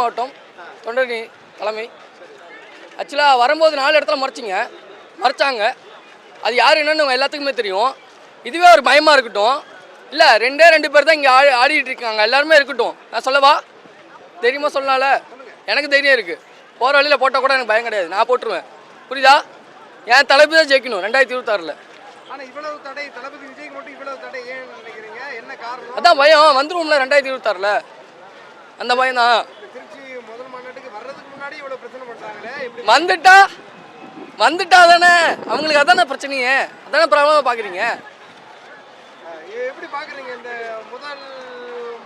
மாவட்டம் தொண்டரணி தலைமை. ஆக்சுவலாக வரும்போது நாலு இடத்துல மறைச்சிங்க. மறைச்சாங்க. அது யார் என்னன்னு எல்லாத்துக்குமே தெரியும். இதுவே ஒரு பயமாக இருக்கட்டும். இல்லை ரெண்டே ரெண்டு பேர் தான் இங்கே ஆடி ஆடிட்டு இருக்காங்க. எல்லாருமே இருக்கட்டும். நான் சொல்லவா? தெரியுமா சொல்லலாம்ல? எனக்கு தைரியம் இருக்குது போகிற வழியில் போட்டால் கூட எனக்கு பயம் கிடையாது. நான் போட்டுருவேன். புரியுதா? என் தலைப்பு தான் ஜெயிக்கணும் ரெண்டாயிரத்தி இருபத்தாறில். தளபதி அதான் பயம். வந்துருவோம்ல ரெண்டாயிரத்தி இருபத்தாறில். அந்த பயம் தான் திருச்சி முதல் மாநாட்டுக்கு வர்றதுக்கு முன்னாடி இவ்வளவு பிரச்சனை பண்றாங்களே எப்படி வந்துட்டா? வந்துட்டா தானே? அவங்களுக்கு அதானே பிரச்சனையே? அதானே ப்ராப்ளமாக பார்க்குறீங்க எப்படி பாக்குறீங்க இந்த முதல்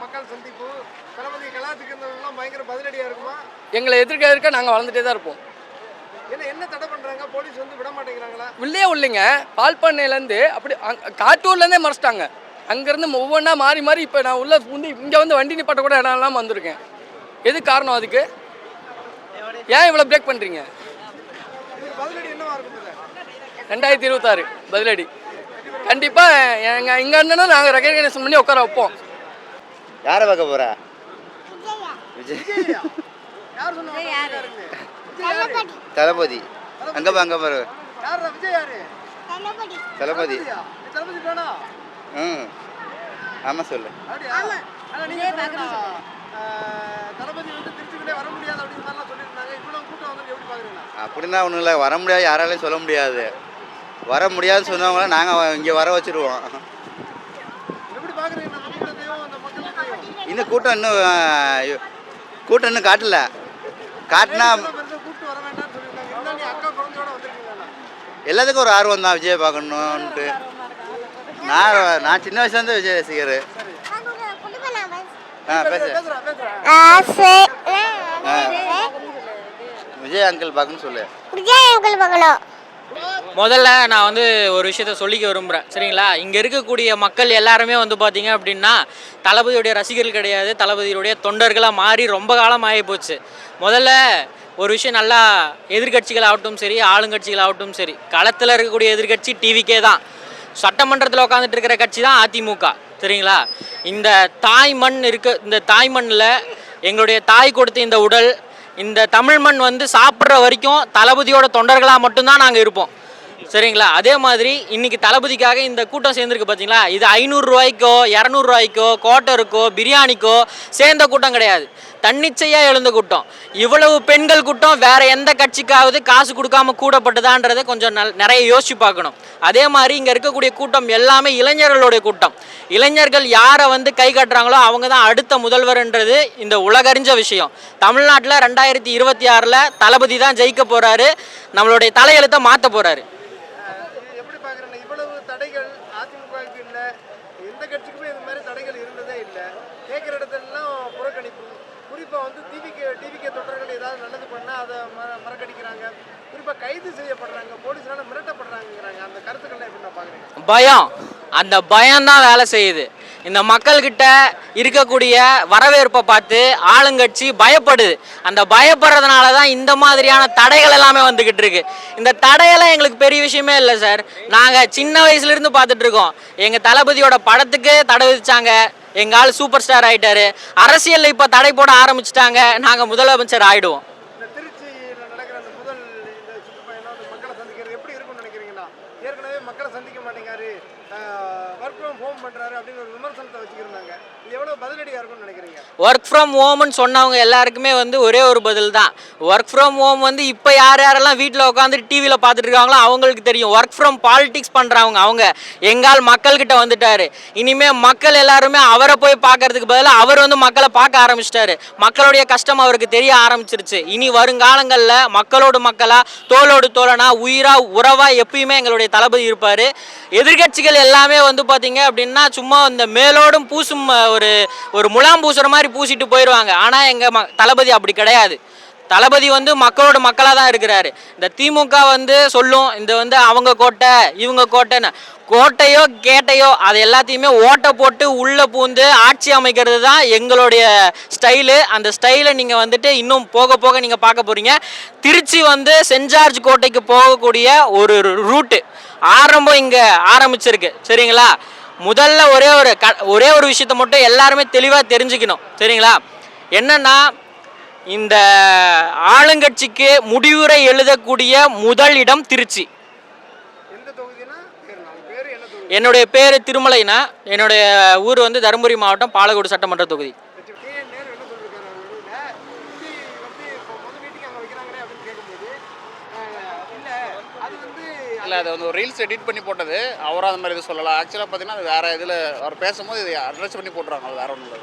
மக்கள் சந்திப்பு? தளபதி கலாத்துக்கு பயங்கர பதிலடியா இருக்குமா? எங்களை எதிர்க்க எதிர்க்க நாங்கள் வளர்ந்துட்டே தான் இருப்போம். என்ன என்ன தடை பண்றாங்க? போலீஸ் வந்து விட மாட்டேங்கிறாங்களா? உள்ளே இல்லைங்க பால் பண்ணையிலேருந்து அப்படி காட்டூர்லேருந்தே மறைச்சிட்டாங்க. அங்கேருந்து ஒவ்வொன்றா மாறி மாறி இப்போ நான் உள்ள வந்து இங்கே வந்து வண்டி நிப்பாட்ட கூட இடம் இல்லாமல் வந்திருக்கேன். எது காரணம் அதுக்கு? ஏன் இவ்வளோ பிரேக் பண்ணுறீங்க இதுக்கு பதிலடி என்னவா இருக்கும் இதுல? ரெண்டாயிரத்தி இருபத்தாறு பதிலடி. கண்டிப்பாக எங்கள் எங்கள் அண்ணனை நாங்கள் ரெகனைசேஷன் பண்ணி உட்கார வைப்போம். யாரை பார்க்க போற? விஜய் விஜய்யா? யார் சொன்னா யாருன்னு தளபதி. அங்க பா அங்க பாரு. யாரா விஜய் யாரு? தளபதி. ம். ஆமா சொல்லு. தளபதி வந்து திருச்சிக்குள்ளே வர முடியாது அப்படின்னு சொல்லியிருந்தாங்க அப்படின்னா ஒன்றும் இல்லை. வர முடியாது யாராலையும் சொல்ல முடியாது. வர முடியாதுன்னு சொன்னவங்கள நாங்கள் இங்கே வர வச்சிருவோம். இன்னும் கூட்டம் இன்னும் ஆ, கூட்டம் இன்னும் காட்டல. காட்டினா எல்லாத்துக்கும் ஒரு ஆர்வம் தான் விஜய் பார்க்கணுன்ட்டு நான் நான் சின்ன வயசுலேருந்து விஜய் ரசிகர். ஆ பேசு ஆசை விஜய் அங்கிள் பார்க்கணும்னு சொல்லு. விஜய் அங்கிள் பார்க்கணும். முதல்ல நான் வந்து ஒரு விஷயத்த சொல்லிக்க விரும்புகிறேன் சரிங்களா? இங்கே இருக்கக்கூடிய மக்கள் எல்லாருமே வந்து பார்த்தீங்க அப்படின்னா தளபதியுடைய ரசிகர்கள் கிடையாது தளபதியுடைய தொண்டர்களாக மாறி ரொம்ப காலம் ஆகி போச்சு. முதல்ல ஒரு விஷயம் நல்லா எதிர்கட்சிகள் ஆகட்டும் சரி ஆளுங்கட்சிகள் ஆகட்டும் சரி களத்தில் இருக்கக்கூடிய எதிர்கட்சி டிவிக்கே தான். சட்டமன்றத்தில் உட்காந்துட்டு இருக்கிற கட்சி தான் அதிமுக சரிங்களா? இந்த தாய் மண் இருக்க இந்த தாய் மண்ணில் எங்களுடைய தாய் கொடுத்த இந்த உடல் இந்த தமிழ் மண் வந்து சாப்பிட்ற வரைக்கும் தளபதியோட தொண்டர்களாக மட்டும்தான் நாங்கள் இருப்போம். சரிங்களா? அதே மாதிரி இன்னைக்கு தளபதிக்காக இந்த கூட்டம் சேர்ந்துருக்கு பார்த்தீங்களா இது ஐநூறுரூவாய்க்கோ இரநூறுவாய்க்கோ கோட்டருக்கோ பிரியாணிக்கோ சேர்ந்த கூட்டம் கிடையாது. தன்னிச்சையாக எழுந்த கூட்டம். இவ்வளவு பெண்கள் கூட்டம் வேற எந்த கட்சிக்காவது காசு கொடுக்காம கூடப்பட்டதான்றதை கொஞ்சம் நல் நிறைய யோசிச்சு பார்க்கணும். அதே மாதிரி இங்கே இருக்கக்கூடிய கூட்டம் எல்லாமே இளைஞர்களுடைய கூட்டம். இளைஞர்கள் யாரை வந்து கை கட்டுறாங்களோ அவங்க தான் அடுத்த முதல்வர்ன்றது இந்த உலகறிஞ்ச விஷயம். தமிழ்நாட்டில் ரெண்டாயிரத்தி இருபத்தி ஆறில் தளபதி தான் ஜெயிக்க போகிறாரு நம்மளுடைய தலையெழுத்தை மாற்ற போகிறாரு இது எப்படி பாக்குறேன் இவ்வளவு தடைகள் அதிமுகவுக்கு இல்ல எந்த கட்சிக்குமே இந்த மாதிரி தடைகள் இருந்ததே இல்ல கேட்குற இடத்துலலாம் புறக்கணிப்பு குறிப்பா வந்து டிவிக்கு டிவிக்கு தொண்டர்கள் ஏதாவது நல்லது பண்ணால் அதை மற மறக்கடிக்கிறாங்க. குறிப்பாக கைது செய்யப்படுறாங்க போலீஸ்னால மிரட்டப்படுறாங்கிறாங்க அந்த கருத்துக்கள்லாம் எப்படி நான் பார்க்குறேன்? பயம். அந்த பயம் தான் வேலை செய்யுது. இந்த மக்கள்கிட்ட இருக்கக்கூடிய வரவேற்பை பார்த்து ஆளுங்கட்சி பயப்படுது. அந்த பயப்படுறதுனால தான் இந்த மாதிரியான தடைகள் எல்லாமே வந்துக்கிட்டு இருக்கு. இந்த தடையெல்லாம் எங்களுக்கு பெரிய விஷயமே இல்லை சார். நாங்கள் சின்ன வயசுலேருந்து பார்த்துட்ருக்கோம் எங்கள் தளபதியோட படத்துக்கு தடை விதிச்சாங்க. எங்கள் ஆள் சூப்பர் ஸ்டார் ஆகிட்டார் அரசியலில் இப்போ தடை போட ஆரம்பிச்சிட்டாங்க. நாங்கள் முதலமைச்சர் ஆயிடுவோம். மக்களை சந்திக்க மாட்டேங்காரு ஒர்க் ஃப்ரம் ஹோம் பண்றாரு அப்படின்னு ஒரு விமர்சனத்தை வச்சுக்கிருந்தாங்க. இது எவ்வளவு பதிலடியா இருக்கும்னு நினைக்கிறீங்க? ஒர்க் ஃப்ரம் ஹோம்னு சொன்னவங்க எல்லாருக்குமே வந்து ஒரே ஒரு பதில் தான். ஒர்க் ஃப்ரம் ஹோம் வந்து இப்போ யார் யாரெல்லாம் வீட்டில் உட்காந்து டிவியில் பார்த்துட்டு இருக்காங்களோ அவங்களுக்கு தெரியும். ஒர்க் ஃப்ரம் பாலிடிக்ஸ் பண்ணுறவங்க அவங்க. எங்கால் மக்கள்கிட்ட வந்துட்டாரு. இனிமே மக்கள் எல்லாருமே அவரை போய் பார்க்கறதுக்கு பதிலாக அவர் வந்து மக்களை பார்க்க ஆரம்பிச்சிட்டாரு. மக்களுடைய கஷ்டம் அவருக்கு தெரிய ஆரம்பிச்சிருச்சு. இனி வருங்காலங்களில் மக்களோடு மக்களா தோளோடு தோழனா உயிரா உறவா எப்பயுமே எங்களுடைய தளபதி இருப்பார். எதிர்க்கட்சிகள் எல்லாமே வந்து பார்த்தீங்க அப்படின்னா சும்மா இந்த மேலோடும் பூசும் ஒரு ஒரு முலாம் பூசுகிற மாதிரி பூசிட்டு போயிடுவாங்க ஆனால் எங்கள் ம தளபதி அப்படி கிடையாது. தளபதி வந்து மக்களோட மக்களாக தான் இருக்கிறாரு. இந்த திமுக வந்து சொல்லும் இந்த வந்து அவங்க கோட்டை இவங்க கோட்டைன்னு. கோட்டையோ கேட்டையோ அது எல்லாத்தையுமே ஓட்டை போட்டு உள்ளே பூந்து ஆட்சி அமைக்கிறது தான் எங்களுடைய ஸ்டைலு. அந்த ஸ்டைலை நீங்கள் வந்துட்டு இன்னும் போக போக நீங்கள் பார்க்க போகிறீங்க திருச்சி வந்து சென்ட் ஜார்ஜ் கோட்டைக்கு போகக்கூடிய ஒரு ரூட்டு. ஆரம்பம் இங்கே ஆரம்பிச்சிருக்கு. சரிங்களா? முதல்ல ஒரே ஒரு க ஒரே ஒரு விஷயத்தை மட்டும் எல்லாருமே தெளிவாக தெரிஞ்சுக்கணும். சரிங்களா? என்னன்னா இந்த ஆளுங்கட்சிக்கு முடிவுரை எழுதக்கூடிய முதல் இடம் திருச்சி. என்னுடைய பேர் திருமலைனா என்னுடைய ஊர் வந்து தருமபுரி மாவட்டம் பாலக்கோடு சட்டமன்ற தொகுதி கே என் நேரு என்ன சொல்லியிருக்காரு அவர் வெளியில விஜய் வந்து இப்போ முதல் மீட்டிங் அங்கே வைக்கிறாங்களே அப்படின்னு கேட்கும்போது அஹ், இல்ல அது இல்லை அது வந்து ஒரு ரீல்ஸ் எடிட் பண்ணி போட்டது. அவரும் அந்த மாதிரி இது சொல்லலாம் ஆக்சுவலாக பார்த்தீங்கன்னா அது வேறு இதில் அவர் பேசும்போது இது அட்ரஸ் பண்ணி போட்டுருவாங்க அது வேறு ஒன்றும் இல்லை.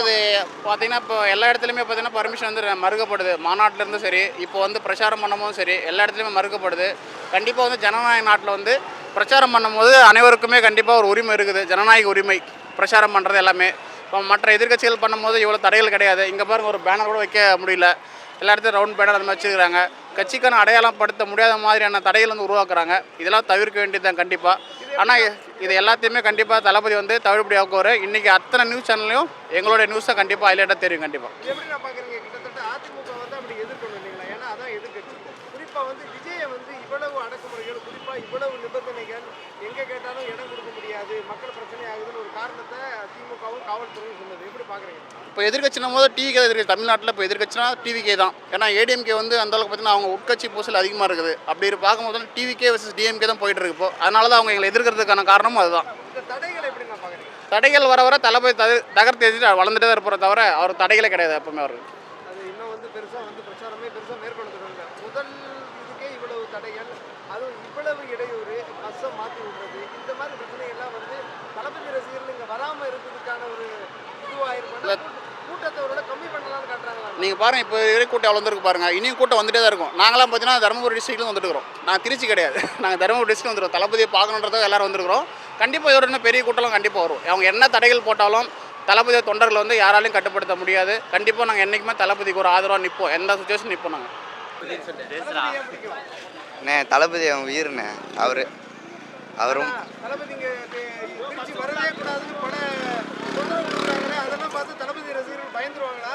அது பார்த்தீங்கன்னா இப்போ எல்லா இடத்துலையுமே பார்த்தீங்கன்னா பர்மிஷன் வந்து மறுக்கப்படுது. மாநாட்டில் இருந்தும் சரி இப்போ வந்து பிரச்சாரம் பண்ணும்போதும் சரி எல்லா இடத்துலையுமே மறுக்கப்படுது. கண்டிப்பாக வந்து ஜனநாயக நாட்டில் வந்து பிரச்சாரம் பண்ணும்போது அனைவருக்குமே கண்டிப்பாக ஒரு உரிமை இருக்குது. ஜனநாயக உரிமை பிரச்சாரம் பண்ணுறது எல்லாமே. இப்போ மற்ற எதிர்க்கட்சிகள் பண்ணும்போது இவ்வளோ தடைகள் கிடையாது. இங்கே பாருங்க ஒரு பேனர் கூட வைக்க முடியல. எல்லா இடத்துலையும் ரவுண்ட் பேனர் அந்த மாதிரி வச்சுருக்காங்க கட்சிக்கான அடையாளம் படுத்த முடியாத மாதிரியான தடைகள் வந்து உருவாக்குறாங்க. இதெல்லாம் தவிர்க்க வேண்டியது தான் கண்டிப்பாக ஆனால் இது எல்லாத்தையுமே கண்டிப்பாக தளபதி வந்து தவிர்ப்படி ஆக்குவார் இன்றைக்கி அத்தனை நியூஸ் சேனல்லையும் எங்களுடைய நியூஸை கண்டிப்பாக ஹைலைட்டாக தெரியும் கண்டிப்பாக அதிமுக வந்து அப்படி எதிர்க்கணும் இல்லைங்களா? ஏன்னா அதான் எதிர்க்கட்சி குறிப்பாக வந்து விஜயை வந்து இவ்வளவு அடக்குமுறைகள் குறிப்பா இவ்வளவு நிபந்தனைகள் எங்க கேட்டாலும் இடம் கொடுக்க முடியாது. மக்கள் பிரச்சனை ஆகுதுன்னு ஒரு காரணத்தை திமுகவும் காவல்துறையும் சொன்னது எப்படி பாக்குறீங்க? இப்போ எதிர்கட்சினும் போது டிவிகே எதிர்க்கு தமிழ்நாட்டில் இப்போ எதிர்கட்சினா டிவிகே தான். ஏன்னா ஏடிஎம்கே வந்து அந்த அளவுக்கு பார்த்தீங்கன்னா அவங்க உட்கட்சி பூசல் அதிகமாக இருக்குது. அப்படி பார்க்கும்போது டிவிகே வர்சஸ் டிஎம்கே தான் போயிட்டு இருக்கு இப்போ. அதனால தான் அவங்க எங்களை எதிர்க்கிறதுக்கான காரணமும் அதுதான். இந்த தடைகளை எப்படி நான் பாக்குறீங்க? தடைகள் வர வர தளபதி தகு தகர்த்து எதிர்த்து வளர்ந்துட்டே தான் இருப்பாரே தவிர அவர் தடைகளே கிடையாது எப்பவுமே அவருக்கு. அது இன்னும் வந்து பெருசா வந்து பிரச்சாரமே பெருசா மேற்கொண்டு தொடங்க முதல் இதுக்கே இவ்வளவு தடைகள் அதுவும் இவ்வளவு பஸ்ஸை மாற்றி விடுறது. இந்த மாதிரி பிரச்சனைகள்லாம் வந்து தளபதி ரசிகர்கள் இங்கே வராம இருந்ததுக்கான ஒரு இதுவாயிருக்கும் கூட்டத்தை ஒரு கம்மி பண்ணலாம்னு காட்டுறாங்களா? நீங்கள் பாருங்கள் இப்போ இருக்கிற கூட்டம் எவ்வளோ வந்துருக்கு பாருங்க. இனியும் கூட்டம் வந்துட்டே தான் இருக்கும். நாங்களாம் பார்த்தீங்கன்னா தருமபுரி டிஸ்ட்ரிக்ட்ல வந்துட்டு இருக்கிறோம். நான் திருச்சி கிடையாது. நாங்கள் தருமபுரி டிஸ்ட்ரிக்ட் வந்துருக்கோம். தளபதியை பார்க்கணுன்றதுக்கு எல்லாரும் வந்திருக்கிறோம். கண்டிப்பாக இதோட இன்னும் பெரிய கூட்டம்லாம் கண்டிப்பாக வரும். அவங்க என்ன தடைகள் போட்டாலும் தளபதி தொண்டர்களை வந்து யாராலையும் கட்டுப்படுத்த முடியாது. கண்டிப்பாக நாங்கள் என்றைக்குமே தளபதிக்கு ஒரு ஆதரவாக நிற்போம் எந்த சுச்சுவேஷன் நிற்போம் நாங்கள் அண்ணே தளபதி அவன் உயிர்ண்ணே. அவர் அவரும் தொந்தரவு கொடுக்குறாங்களே அதெல்லாம் பார்த்து தளபதி ரசிகர்கள் பயந்துருவாங்களா?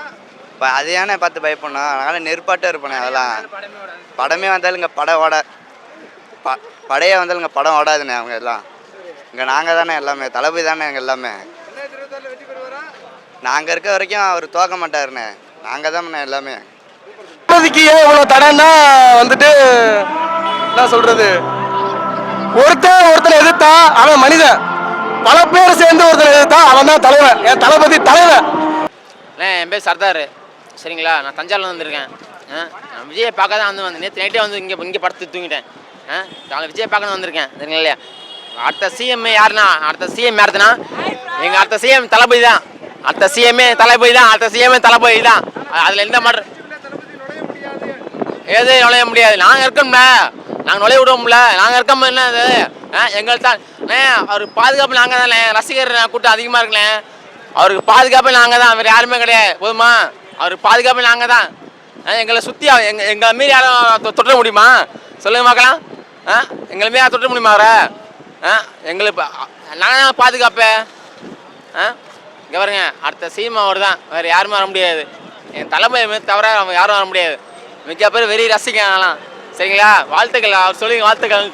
இப்போ அதையானே பார்த்து பயப்படணும்? அதனால் நெருப்பாட்டே இருப்பேனே அதெல்லாம். படமே வந்தாலும் இங்கே படம் ஓட ப படையே வந்தாலும் இங்கே படம் ஓடாதுண்ணே அவங்க எல்லாம். இங்கே நாங்கள் தானே எல்லாமே தளபதி தானே எங்கள் எல்லாமே. நாங்கள் இருக்க வரைக்கும் அவர் தோக்க மாட்டாருண்ணே நாங்கள் தானே எல்லாமே. தளபதிக்கு ஏன் இவ்வளோ தடைன்னா வந்துட்டு என்ன சொல்றது? ஒருத்தன் ஒருத்தனை எதிர்த்தா அவன் மனிதன். பல பேர் சேர்ந்து ஒருத்தனை எதிர்த்தா அவன் தான் தலைவன். என் தளபதி தலைவன். என் பேர் சர்தார். சரிங்களா? நான் தஞ்சாவூர்ல வந்திருக்கேன். ஆ? நான் விஜயை பார்க்க தான் வந்து வந்தேன். நேற்று நைட்டே வந்து இங்கே இங்கே படத்து தூங்கிட்டேன். ஆ? நான் விஜயை பார்க்கணும் வந்திருக்கேன். சரிங்களா இல்லையா? அடுத்த சிஎம் யாருன்னா? அடுத்த சிஎம் யாருதுன்னா? எங்கள் அடுத்த சிஎம் தளபதி தான். அடுத்த சிஎம்ஏ தளபதி தான். அடுத்த சிஎம்ஏ தளபதி தான். அதில் எந்த மாற்றம் தளபதி நுழைய முடியாது. எது நுழைய முடியாது நாங்கள் இருக்கோம்ல. நாங்கள் நுழைய விடுவோம்ல. நாங்கள் இருக்கோம் என்ன அது ஆ எங்களுக்கு தான் அவர் பாதுகாப்பு நாங்கள் தானே. ரசிகர் கூட்டம் அதிகமாக இருக்குண்ணே. அவருக்கு பாதுகாப்பு நாங்கள் தான் வேறு யாருமே கிடையாது. போதுமா? அவருக்கு பாதுகாப்பு நாங்கள் தான். ஆ, எங்களை சுற்றி எங்கள் எங்களை மீறி யாரும் தொ- தொட்ட முடியுமா? சொல்லுங்க பார்க்கலாம் ஆ எங்களை மீறி தொட்ட முடியுமா அவரை? ஆ எங்களுக்கு நாங்கள் தான் பாதுகாப்பு. ஆ இங்கே பாருங்க அடுத்த சீமா அவர் தான். வேறு யாருமே வர முடியாது. என் தலைமை தவிர அவங்க யாரும் வர முடியாது. மிக்க பேர் வெறி ரசிக்கலாம் சரிங்களா? வாழ்த்துக்கள் அவர் சொல்லி வாழ்த்துக்கள்.